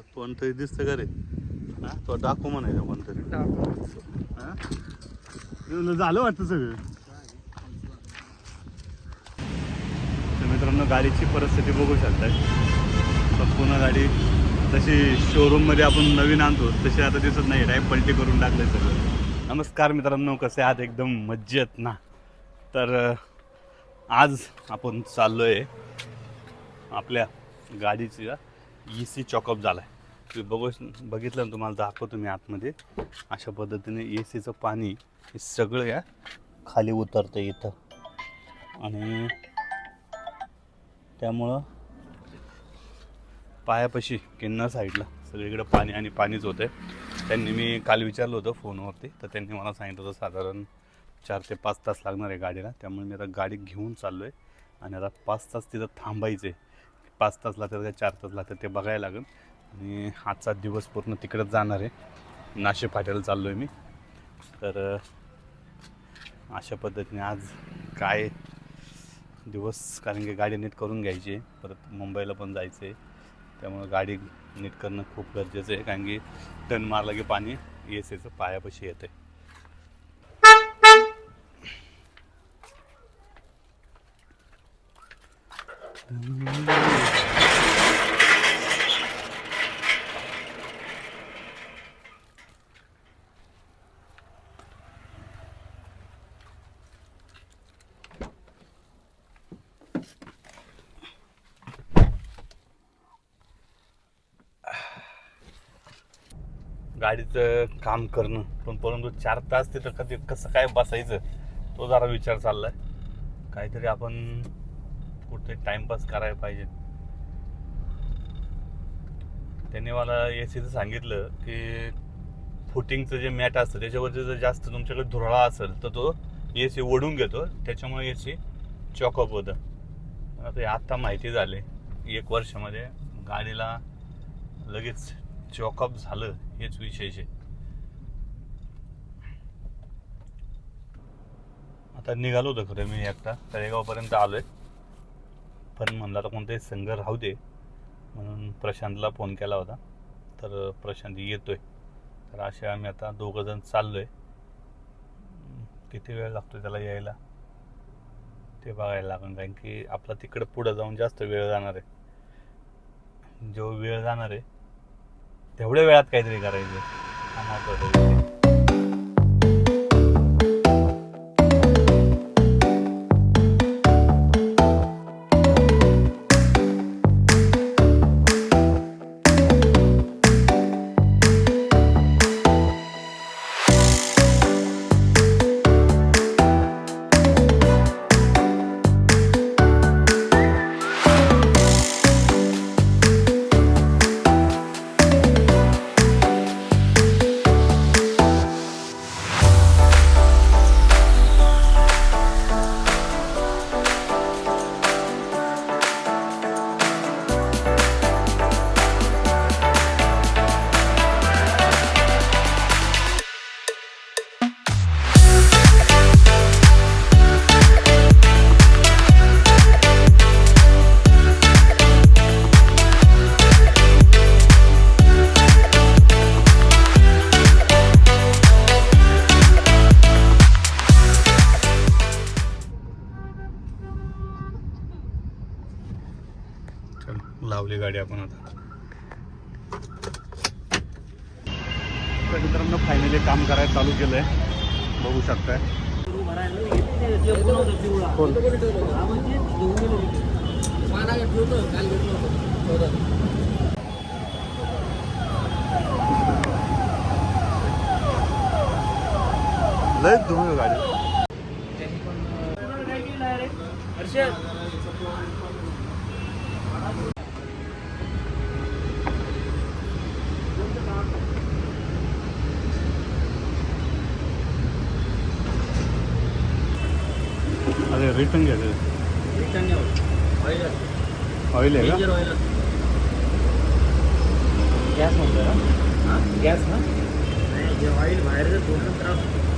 कोणतरी दिसतं का रे? हा? तो डाकू म्हणायचं कोणतरी तरी. झालं वाटतं सगळं. तर मित्रांनो गाडीची परिस्थिती बघू शकताय. संपूर्ण गाडी तशी शोरूममध्ये आपण नवीन आणतो तशी आता दिसत नाही. डायरेक्ट पलटी करून टाकलंय सगळं. नमस्कार मित्रांनो कसे आहात? एकदम मज्जेत ना? तर आज आपण चाललो आहे आपल्या गाडीची ई सी चॉकअप झाला आहे तुम्ही बघू बघितलं ना तुम्हाला दाखवतो मी आतमध्ये. अशा पद्धतीने ए सीचं पाणी हे सगळं या खाली उतरतं इथं. आणि त्यामुळं पायापाशी किन्नर साईडला सगळीकडे पाणी आणि पाणीच होतं त्यांनी मी काल विचारलं होतं फोनवरती तर त्यांनी मला सांगितलं होतं साधारण चार ते पाच तास लागणार आहे गाडीला. त्यामुळे मी आता गाडी घेऊन चाललो आहे आणि आता पाच तास तिथं थांबायचं आहे पाच तास लागतात का चार तास लागतात ते बघायला लागेल. आणि आजचा दिवस पूर्ण तिकडंच जाणार आहे. नाशे फाट्याला चाललो आहे मी. तर अशा पद्धतीने आज काय दिवस कारण की गाडी नीट करून घ्यायची आहे. परत मुंबईला पण जायचं आहे त्यामुळं गाडी नीट करणं खूप गरजेचं आहे कारण की टन मारलं की पाणी येस सीचं पायापाशी येतं गाडीचं काम करणं. पण परंतु चार तास तिथं कधी कसं काय बसायचं तो जरा विचार चाललाय. काहीतरी आपण कुठे टाइमपास करायला पाहिजे. त्यांनी मला ए सीचं सांगितलं की फुटिंगचं जे मॅट असतं त्याच्यावरती जर जास्त तुमच्याकडे धुरळा असेल तर तो ए सी ओढून घेतो. त्याच्यामुळे ए सी चॉकअप होतं. आता हे आत्ता माहिती झाली. एक वर्षामध्ये गाडीला लगेच चॉकअप झालं हेच विशेष आहे. आता निघालो होतो खरं मी एकटा तळेगावपर्यंत आलोय. पण म्हणलं आता कोणताही संघ राहू दे म्हणून प्रशांतला फोन केला होता. तर प्रशांत येतोय. तर असे आम्ही आता दोघं जण चाललोय. किती वेळ लागतो त्याला यायला? ते बघायला लागेल कारण की आपला तिकडं पुढं जाऊन जास्त वेळ जाणार आहे. जो वेळ जाणार आहे तेवढ्या वेळात काहीतरी करायचं गाडी आपण आता. तर मित्रांनो फायनली काम करायला चालू केलंय. बघू शकताय. कोण? लय धुमी गाडी. अरे रिटर्न घ्यायचं ऑइल आहे. का? गॅस म्हणतोय ना? गॅस ना? जे ऑइल बाहेर जर सोडलं तर बाहेर सोडलं.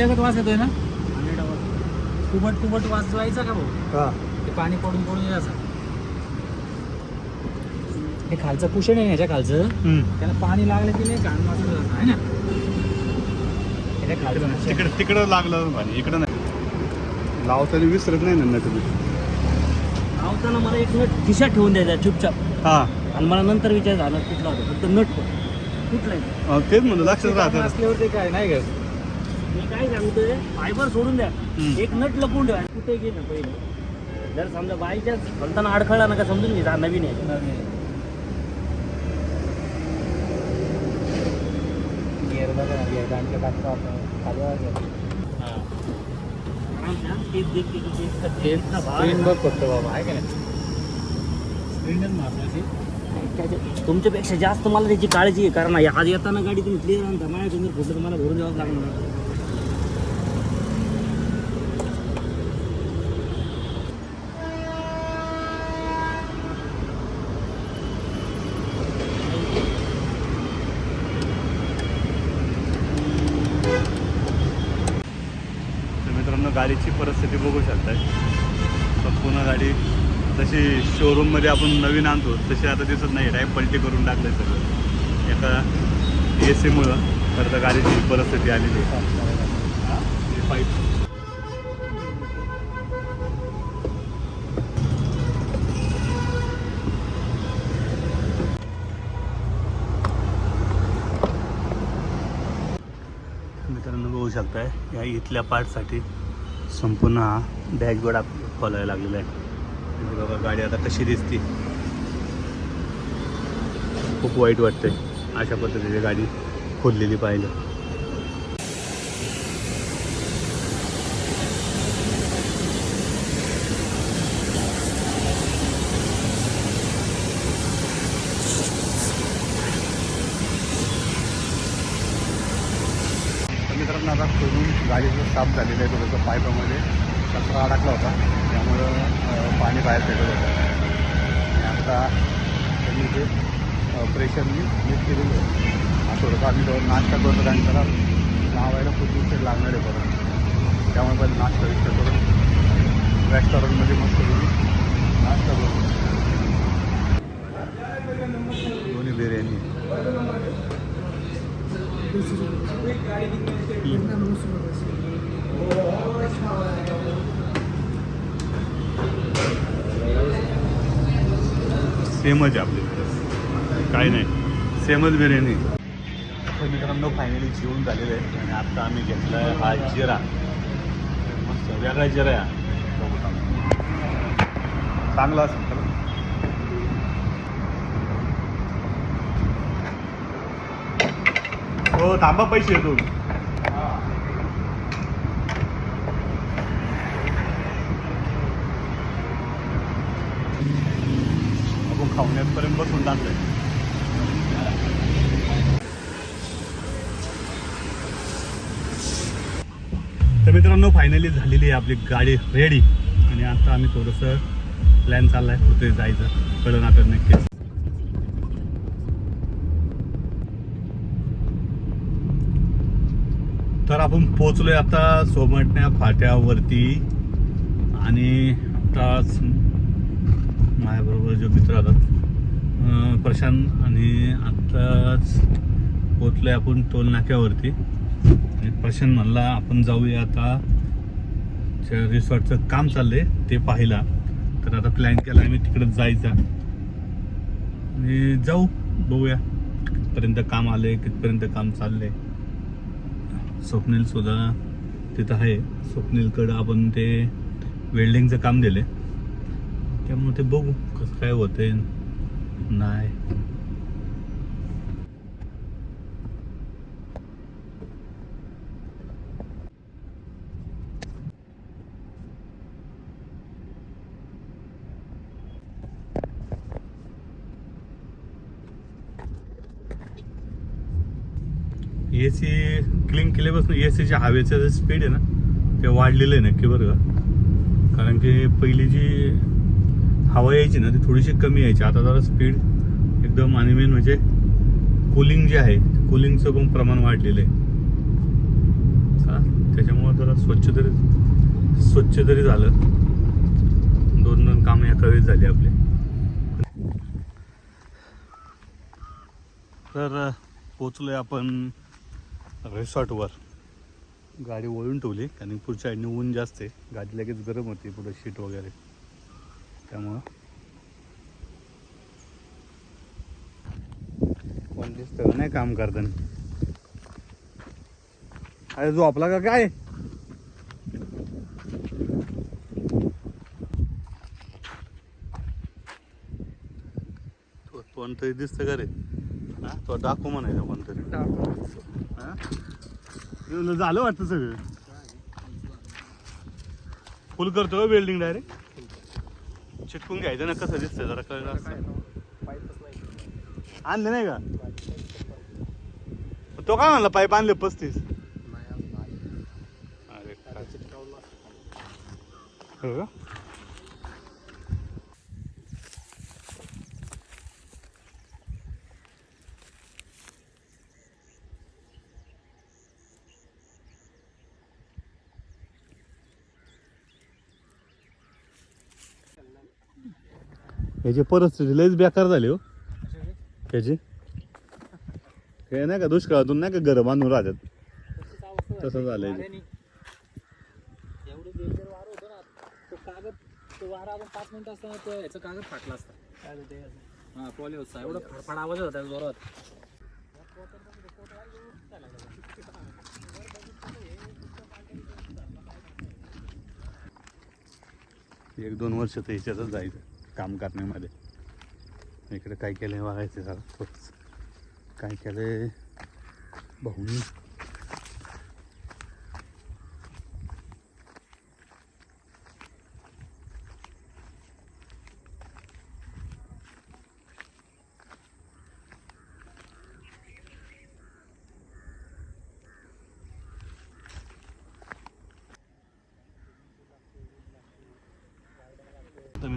हा कुजल्यागत वास येतोय ना? कुबट कुबट वास व्हायचा का भाऊ? ते पाणी पडून पडून यायचं हे खालचं कुशन आहे ना ह्याच्या खालचं? त्याला पाणी लागलं की नाही घाण वास जातं, आहे ना? ह्याच्या खालचं कुशन. तिकडे तिकडं लागलं पाणी इकडं नाही. लावताना विसरत नाही ना तुम्ही. लावताना मला एक नट खिशात ठेवून द्यायचा चुपचाप. हा. आणि मला नंतर विचार झाला कुठला होता? फक्त नट कुठला आहे? अं, तेच म्हणलं लक्षात राहतं असल्यावर ते काय नाही का? मी काय सांगतोय फायबर सोडून द्या हम्म. एक नट लपून ठेवा कुठे गेलं पहिले जर समजा बाईच्या हलताना अडखळला नका समजून घे हा नवीन आहे गिअर बघा गिअर गाडीच्या काढता खाली वाजलं. तेच देखते की तेच करते. ते इतका भार स्क्रीन आहे. बघ फक्त बाबा आहे का नाही त्याच्या- तुमच्यापेक्षा जास्त मला त्याची काळजी आहे कारण आज येताना गाडी तुम्ही क्लिअर आणता माझ्या तुम्ही कुठलं तुम्हाला भरून द्यावं लागणार तर मित्रांनो गाडीची परिस्थिती बघू शकताय. संपूर्ण गाडी तशी शोरूममध्ये आपण नवीन आणतो तशी आता दिसत नाही. डायरेक्ट पलटी करून टाकलं सगळं. एका ए सीमुळं तर त्या गाडीची परिस्थिती आलेली आहे. पाईप मित्रांनो बघू शकताय या इथल्या पार्टसाठी संपूर्ण हा डॅशबोर्ड आप खोलायला लागलेला आहे. म्हणजे बघा गाडी आता कशी दिसते. खूप वाईट वाटते अशा पद्धतीची गाडी खोललेली पाहिजे आता खोलून गाडीचं साफ झालेलं आहे. थोडंसं पाईपामध्ये कचरा अडकला होता. त्यामुळं पाणी बाहेर फेकत होतं. आणि आता त्यांनी ते प्रेशरनी नीट केलेलं होतं थोडंसं आम्ही जवळ नाश्ता करतो कारण त्याला लावायला खूप उशीर लागणार आहे परत. त्यामुळे पण नाश्ता विकत करून रेस्टॉरंटमध्ये मस्त नाश्ता करतो दोन्ही बिर्याणी. सेमच आहे आपली. काही नाही. सेमच बिर्याणी. तर मित्रांनो फायनली जेवून झालेलं आहे. आणि आता आम्ही घेतला आहे हा जिरा. मस्त वेगळा जिरा आहे. चांगला असेल हो थांबा पैसे येतो खावण्यापर्यंत बसून टाकलंय तर मित्रांनो फायनली झालेली आहे आपली गाडी रेडी आणि आता आम्ही थोडंसं प्लॅन चाललाय कुठे जायचं. कळलं आता नक्कीच तर आपण पोचलोय आता सोमटण्या फाट्यावरती. आणि आताच माझ्याबरोबर जो मित्र होता प्रशांत आणि आत्ताच पोचलोय आपण टोल नाक्यावरती आणि प्रशांत म्हणला आपण जाऊया आता. त्या रिसॉर्टचं काम चाललंय ते पाहिला. तर आता प्लॅन केला आम्ही तिकडं जायचा. आणि जाऊ बघूया. कितपर्यंत काम आले कितपर्यंत काम चाललंय. स्वप्नील सुद्धा तिथं आहे. स्वप्नीलकडं आपण ते वेल्डिंगचं काम दिले त्यामुळे ते बघू कसं काय होतंय. नाही ए सी क्लीन केल्यापासून ए सीच्या हवेचं जे स्पीड आहे ना ते वाढलेलं आहे नक्की बरं का. कारण की पहिली जी हवा यायची ना ती थोडीशी कमी यायची. आता जरा स्पीड एकदम आणि मेन म्हणजे कूलिंग जे आहे कूलिंगचं पण प्रमाण वाढलेलं आहे. त्याच्यामुळं जरा स्वच्छ तरी स्वच्छ तरी झालं. दोन दोन कामं एका वेळेस झाली आपली. तर पोचलोय आपण रिसॉर्टवर. गाडी वळून ठेवली कारण पुढच्या साईडने ऊन जास्त आहे. गाडी लगेच गरम होती पुढं शीट वगैरे. त्यामुळं. कोण दिसतं का नाही काम करताना. अरे झोपला का काय? तो तोंड तरी दिसतं का रे? हा? तो डाकू म्हणायचा कोणतरी हा? एवढं झालं वाटतं सगळं. फुल करतो वेल्डिंग डायरेक्ट चिटकून घ्यायचं ना कसं दिसतंय जरा कळलं आणले नाही का? तो काय म्हणला पाईप आणले पस्तीस? अरे. हो ह्याची परिस्थिती लयच बेकार झाली हो. ह्याची हे नाही का दुष्काळातून नाही का घर बांधून राहतात. तसं झालंय ते. एवढं डेंजर वार होतं ना तो कागद तो वारा आपण पाच मिनिटं असताना तो याचा कागद फाटला असता. हा पॉलिओचा एवढा फडफड आवाज होता जोरात. एक दोन वर्ष तर ह्याच्यातच जायचं. काम करण्यामध्ये. इकडे काय केलं बघायचं जरा. थोडंच काय आहे भाऊनी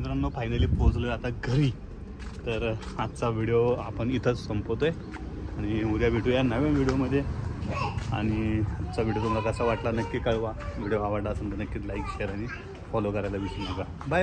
मित्रांनो फायनली पोहोचलो आता घरी. तर आजचा व्हिडिओ आपण इथंच संपवतो आहे आणि उद्या भेटूया नव्या व्हिडिओमध्ये आणि आजचा व्हिडिओ तुम्हाला कसा वाटला नक्की कळवा. व्हिडिओ आवडला असेल तर नक्कीच लाईक शेअर आणि फॉलो करायला विसरू नका. बाय